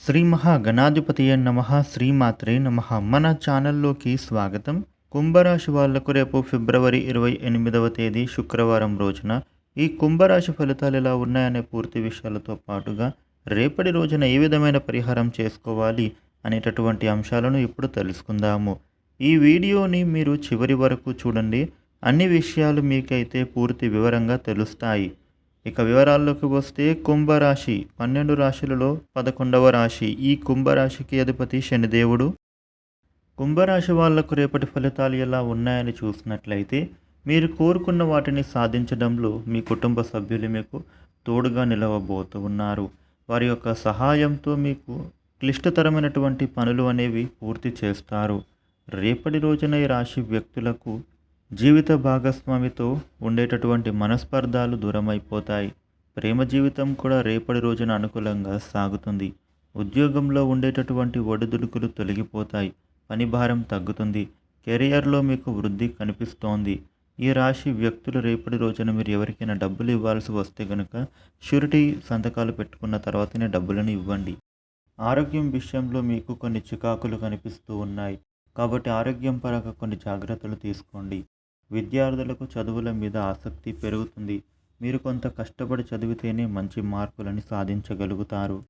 శ్రీ మహాగణాధిపతి నమ శ్రీమాత్రే నమ. మన ఛానల్లోకి స్వాగతం. కుంభరాశి వాళ్ళకు రేపు ఫిబ్రవరి ఇరవై ఎనిమిదవ తేదీ శుక్రవారం రోజున ఈ కుంభరాశి ఫలితాలు ఎలా ఉన్నాయనే పూర్తి విషయాలతో పాటుగా రేపటి రోజున ఏ విధమైన పరిహారం చేసుకోవాలి అనేటటువంటి అంశాలను ఇప్పుడు తెలుసుకుందాము. ఈ వీడియోని మీరు చివరి వరకు చూడండి. అన్ని విషయాలు మీకైతే పూర్తి వివరంగా తెలుస్తాయి. ఇక వివరాల్లోకి వస్తే కుంభరాశి పన్నెండు రాశులలో పదకొండవ రాశి. ఈ కుంభరాశికి అధిపతి శనిదేవుడు కుంభరాశి వాళ్ళకు రేపటి ఫలితాలు ఎలా ఉన్నాయని చూసినట్లయితే మీరు కోరుకున్న వాటిని సాధించడంలో మీ కుటుంబ సభ్యులు మీకు తోడుగా నిలవబోతూ ఉన్నారు. వారి యొక్క సహాయంతో మీకు క్లిష్టతరమైనటువంటి పనులు అనేవి పూర్తి చేస్తారు. రేపటి రోజున ఈ రాశి వ్యక్తులకు జీవిత భాగస్వామితో ఉండేటటువంటి మనస్పర్ధాలు దూరమైపోతాయి. ప్రేమ జీవితం కూడా రేపటి రోజున అనుకూలంగా సాగుతుంది. ఉద్యోగంలో ఉండేటటువంటి ఒడిదుడుకులు తొలగిపోతాయి. పని భారం తగ్గుతుంది. కెరియర్లో మీకు వృద్ధి కనిపిస్తోంది. ఈ రాశి వ్యక్తులు రేపటి రోజున మీరు ఎవరికైనా డబ్బులు ఇవ్వాల్సి వస్తే కనుక షూరిటీ సంతకాలు పెట్టుకున్న తర్వాతనే డబ్బులను ఇవ్వండి. ఆరోగ్యం విషయంలో మీకు కొన్ని చికాకులు కనిపిస్తూ ఉన్నాయి. కాబట్టి ఆరోగ్యం పరంగా కొన్ని జాగ్రత్తలు తీసుకోండి. విద్యార్థులకు చదువుల మీద ఆసక్తి పెరుగుతుంది. మీరు కొంత కష్టపడి చదివితేనే మంచి మార్కులని సాధించగలుగుతారు.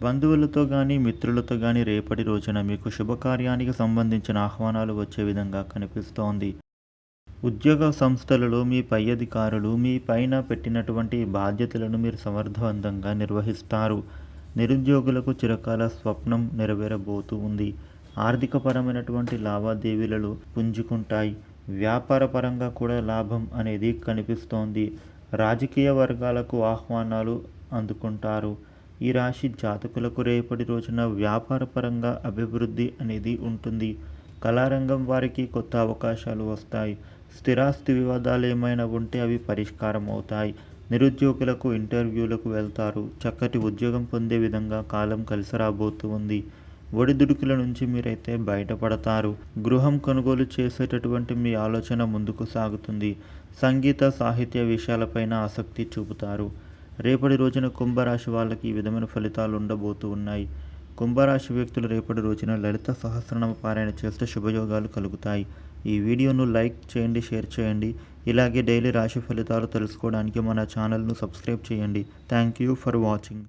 బంధువులతో కానీ మిత్రులతో కానీ రేపటి రోజున మీకు శుభకార్యానికి సంబంధించిన ఆహ్వానాలు వచ్చే విధంగా కనిపిస్తోంది. ఉద్యోగ సంస్థలలో మీ పై అధికారులు మీ పైన పెట్టినటువంటి బాధ్యతలను మీరు సమర్థవంతంగా నిర్వహిస్తారు. నిరుద్యోగులకు చిరకాల స్వప్నం నెరవేరబోతూ ఉంది. ఆర్థికపరమైనటువంటి లావాదేవీలలో పుంజుకుంటాయి. వ్యాపారపరంగా కూడా లాభం అనేది కనిపిస్తోంది. రాజకీయ వర్గాలకు ఆహ్వానాలు అందుకుంటారు. ఈ రాశి జాతకులకు రేపటి రోజున వ్యాపారపరంగా అభివృద్ధి అనేది ఉంటుంది. కళారంగం వారికి కొత్త అవకాశాలు వస్తాయి. స్థిరాస్తి వివాదాలు ఏమైనా ఉంటే అవి పరిష్కారం అవుతాయి. నిరుద్యోగులకు ఇంటర్వ్యూలకు వెళ్తారు. చక్కటి ఉద్యోగం పొందే విధంగా కాలం కలిసి రాబోతూ ఉంది. ఒడిదుడుకుల నుంచి మీరైతే బయటపడతారు. గృహం కొనుగోలు చేసేటటువంటి మీ ఆలోచన ముందుకు సాగుతుంది. సంగీత సాహిత్య విషయాలపైన ఆసక్తి చూపుతారు. రేపటి రోజున కుంభరాశి వాళ్ళకి ఈ విధమైన ఫలితాలు ఉండబోతూ ఉన్నాయి. కుంభరాశి వ్యక్తులు రేపటి రోజున లలిత సహస్రనామ పారాయణ చేస్తే శుభయోగాలు కలుగుతాయి. ఈ వీడియోను లైక్ చేయండి షేర్ చేయండి. ఇలాగే డైలీ రాశి ఫలితాలు తెలుసుకోవడానికి మన ఛానల్ను సబ్స్క్రైబ్ చేయండి. Thank you for watching.